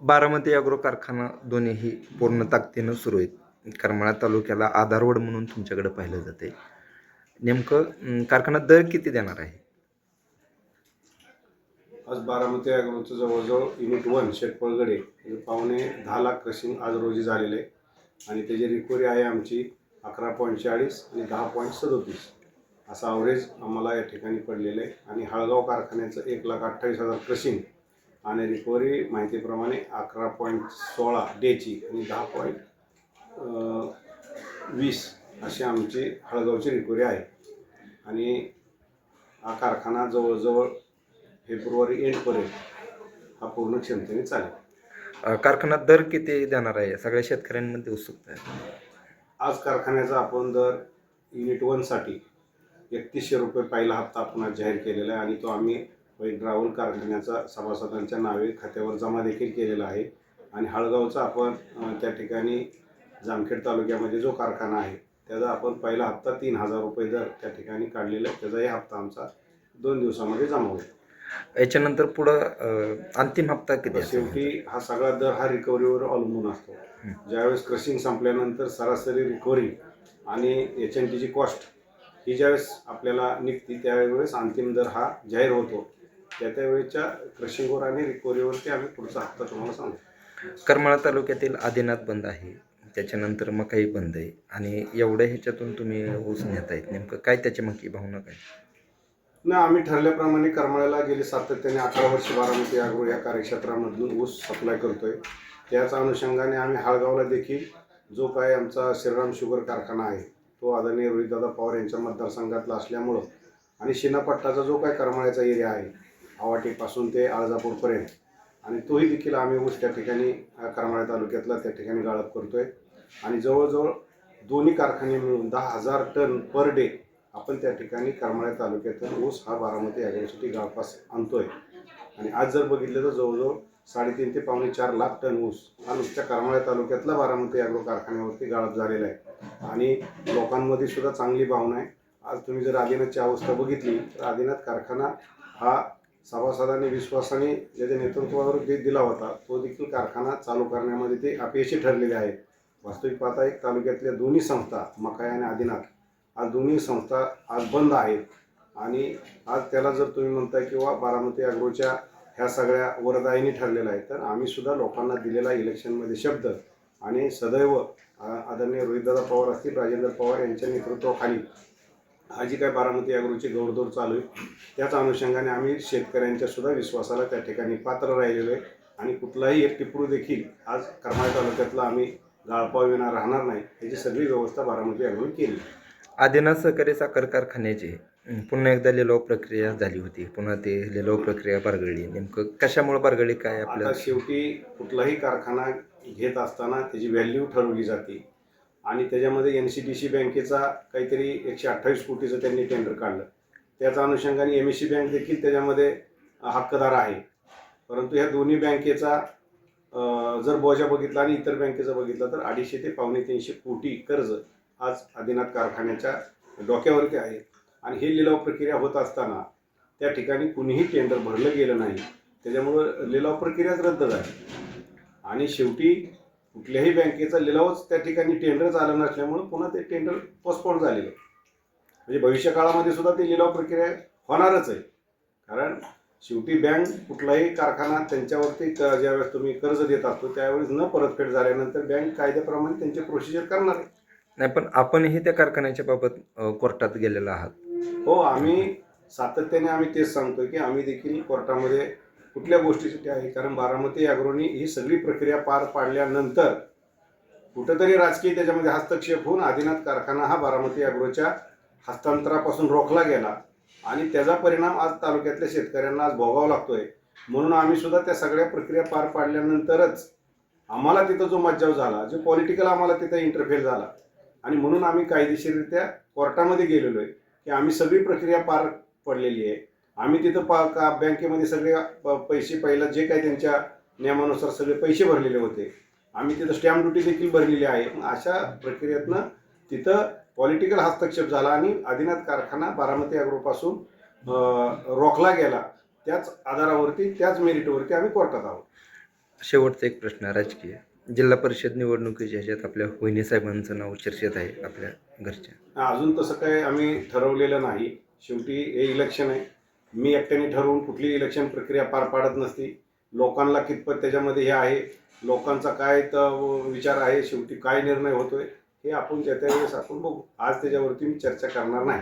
Baramati agro कारखाना दोन्हीही पूर्ण ताकदीनं सुरू आहेत. करमाळा तालुक्याला आधारवड म्हणून तुमच्याकडे पाहिलं जाते नेमकं कारखाना दर किती देणार आहे? आज बारामती अॅग्रोचं जवळजवळ युनिट वन शेटपळगडे म्हणजे पावणे दहा लाख क्रशिंग आज रोजी झालेलं आहे. आणि त्याची रिकव्हरी आहे आमची अकरा पॉईंट चाळीस आणि दहा पॉईंट सदोतीस. असा अवरेज आम्हाला या ठिकाणी पडलेलं आहे. आणि हळगाव कारखान्याचं एक लाख अठ्ठावीस हजार क्रशिंग आणि रिकव्हरी माहितीप्रमाणे अकरा पॉईंट सोळा डेची आणि दहा पॉईंट वीस अशी आमची हळगावची रिकव्हरी आहे. आणि हा कारखाना जवळजवळ फेब्रुवारी एंडपर्यंत हा पूर्ण क्षमतेने चालेल. कारखाना दर किती देणार आहे? सगळ्या शेतकऱ्यांमध्ये उत्सुकता आहे. आज कारखान्याचा आपण दर युनिट वनसाठी एकतीसशे रुपये पहिला हप्ता आपण जाहीर केलेला आहे आणि तो आम्ही वैद राहुल कारखान्याचा सभासदांच्या नावे खात्यावर जमा देखील केलेला आहे. आणि हळगावचा आपण त्या ठिकाणी जामखेड तालुक्यामध्ये जो कारखाना आहे त्याचा आपण पहिला हप्ता तीन हजार रुपये दर त्या ठिकाणी काढलेला आहे. त्याचाही हप्ता आमचा दोन दिवसामध्ये जमा होईल. याच्यानंतर पुढं अंतिम हप्ता किती? शेवटी हा सगळा दर हा रिकव्हरीवर अवलंबून असतो. ज्यावेळेस क्रशिंग संपल्यानंतर सरासरी रिकव्हरी आणि एच एन टीची कॉस्ट ही ज्यावेळेस आपल्याला निघते त्यावेळेस अंतिम दर हा जाहीर होतो. त्या त्यावेळेच्या क्रशिंगवर आणि रिकव्हरीवरती आम्ही पुढचा हप्ता तुम्हाला सांगतो करमाळा तालुक्यातील आदिनाथ बंद आहे. त्याच्यानंतर मकाई बंद आहे. आणि एवढ्या ह्याच्यातून तुम्ही ऊस नेत आहेत. नेमकं काय त्याच्या मागची भावना काय? ना आम्ही ठरल्याप्रमाणे करमाळ्याला गेली सातत्याने अठरा वर्ष बारामती अग्रो या कार्यक्षेत्रामधून ऊस सप्लाय करतोय. त्याच अनुषंगाने आम्ही हाळगावला देखील जो काय आमचा श्रीराम शुगर कारखाना आहे तो आदरणीय रोहितदादा पवार यांच्या मतदारसंघातला असल्यामुळं आणि शिनापट्टाचा जो काय करमाळ्याचा एरिया आहे आवाटीपासून ते आळजापूरपर्यंत. आणि तोही देखील आम्ही ऊस त्या ठिकाणी करमाळा तालुक्यातला त्या ठिकाणी गाळप करतो आहे आणि जवळजवळ दोन्ही कारखाने मिळून दहा हजार टन पर डे आपण त्या ठिकाणी करमाळा तालुक्यातून ऊस हा बारामती ॲग्रोसिटी गाळपास आणतो आहे आणि आज जर बघितलं तर जवळजवळ साडेतीन ते पावणे चार लाख टन ऊस हा नुसत्या करमाळा तालुक्यातला बारामती ॲग्रो कारखान्यावरती गाळप झालेला आहे. आणि लोकांमध्ये सुद्धा चांगली भावना आहे. आज तुम्ही जर आदिनाथची अवस्था बघितली तर आदिनाथ कारखाना हा सभासदांनी विश्वासाने ज्याच्या नेतृत्वावर जे दिला होता तो देखील कारखाना चालू करण्यामध्ये ते अपयशी ठरलेले आहे वास्तविक पाहता एक तालुक्यातल्या दोन्ही संस्था मकाय आणि आदिनाथ आज दोन्ही संस्था आज बंद आहेत. आणि आज त्याला जर तुम्ही म्हणताय किंवा बारामती अग्रोच्या ह्या सगळ्या वरदायीनी ठरलेल्या आहे तर आम्हीसुद्धा लोकांना दिलेला इलेक्शनमध्ये शब्द आणि सदैव आदरणीय रोहितदादा पवार असतील राजेंद्र पवार यांच्या नेतृत्वाखाली हा जी काय बारामती अग्रोची गौरदौर चालू आहे त्याच अनुषंगाने आम्ही शेतकऱ्यांच्या सुद्धा विश्वासाला त्या ठिकाणी पात्र राहिलेलो आहे. आणि कुठलाही एक टिपरू देखील आज करमाळ तालुक्यातला आम्ही गाळपाविना राहणार नाही याची सगळी व्यवस्था बारामती अग्रोने केली. आदिनाथ सहकारी साखर कारखान्याची पुन्हा एकदा लिलाव प्रक्रिया झाली होती पुन्हा ते लिलाव प्रक्रिया बारगळली नेमकं कशामुळे बारगळली काय आता आपल्याला शेवटी कुठलाही कारखाना घेत असताना त्याची व्हॅल्यू ठरवली जाते. आणि त्याच्यामध्ये एन सी डी सी बँकेचा काहीतरी एकशे अठ्ठावीस कोटीचं त्यांनी टेंडर काढलं. त्याच्या अनुषंगाने एम एस सी बँक देखील त्याच्यामध्ये हक्कदार आहे. परंतु ह्या दोन्ही बँकेचा जर बोजा बघितला आणि इतर बँकेचा बघितला तर अडीचशे ते पावणे तीनशे कोटी कर्ज आज आदिनाथ कारखान्याच्या डोक्यावरती आहे. आणि हे लिलाव प्रक्रिया होत असताना त्या ठिकाणी कुणीही टेंडर भरलं गेलं नाही. त्याच्यामुळं लिलाव प्रक्रियाच रद्द झाली. आणि शेवटी कुठल्याही बँकेचा लिलावच त्या ठिकाणी टेंडरच आलं नसल्यामुळं पुन्हा ते टेंडर पोस्टपोन झालेलं. म्हणजे भविष्यकाळामध्ये सुद्धा ती लिलाव प्रक्रिया होणारच आहे. कारण शेवटी बँक कुठलाही कारखाना त्यांच्यावरती क- ज्यावेळेस तुम्ही कर्ज देत असतो त्यावेळेस न परतफेड झाल्यानंतर बँक कायद्याप्रमाणे त्यांची प्रोसिजर करणार आहे. नाही पण आपणही त्या कारखान्याच्या बाबत अं, कोर्टात गेलेला आहात. हो आम्ही सातत्याने आम्ही तेच सांगतो की आम्ही देखील कोर्टामध्ये कुठल्या गोष्टीसाठी आहे? कारण बारामती अग्रोनी ही सगळी प्रक्रिया पार पाडल्यानंतर कुठंतरी राजकीय त्याच्यामध्ये हस्तक्षेप होऊन आदिनाथ कारखाना हा बारामती अग्रोच्या हस्तांतरापासून रोखला गेला. आणि त्याचा परिणाम आज तालुक्यातल्या शेतकऱ्यांना आज भोगावा लागतोय. म्हणून आम्ही सुद्धा त्या सगळ्या प्रक्रिया पार पाडल्यानंतरच आम्हाला तिथं जो मज्जाव झाला जो पॉलिटिकल आम्हाला तिथं इंटरफेअर झाला. आणि म्हणून आम्ही कायदेशीररित्या कोर्टामध्ये गेलेलो आहे की आम्ही सगळी प्रक्रिया पार पडलेली आहे. आम्ही तिथं पा का बँकेमध्ये सगळे प- पैसे पहिला जे काही त्यांच्या नियमानुसार सगळे पैसे भरलेले होते. आम्ही तिथं स्टॅम्प ड्युटी देखील भरलेली आहे. मग अशा प्रक्रियेतनं तिथं पॉलिटिकल हस्तक्षेप झाला आणि आदिनाथ कारखाना बारामती अॅग्रोपासून रोखला गेला. त्याच आधारावरती त्याच मेरिटवरती आम्ही कोर्टात आहोत. शेवटचा एक प्रश्न राजकीय. जिल्हा परिषद निवडणुकीच्या ह्याच्यात आपल्या वहिनी साहेबांचं नाव चर्चेत आहे आपल्या घरच्या. अजून तसं काय आम्ही ठरवलेलं नाही. शेवटी हे इलेक्शन आहे. मी एकट्याने ठरवून कुठली इलेक्शन प्रक्रिया पार पाडत नसती. लोकांना कितपत त्याच्यामध्ये हे आहे? लोकांचा काय तर विचार आहे? शेवटी काय निर्णय होतोय? हे आपण त्या त्या वेळेस आपण बघू. आज त्याच्यावरती मी चर्चा करणार नाही.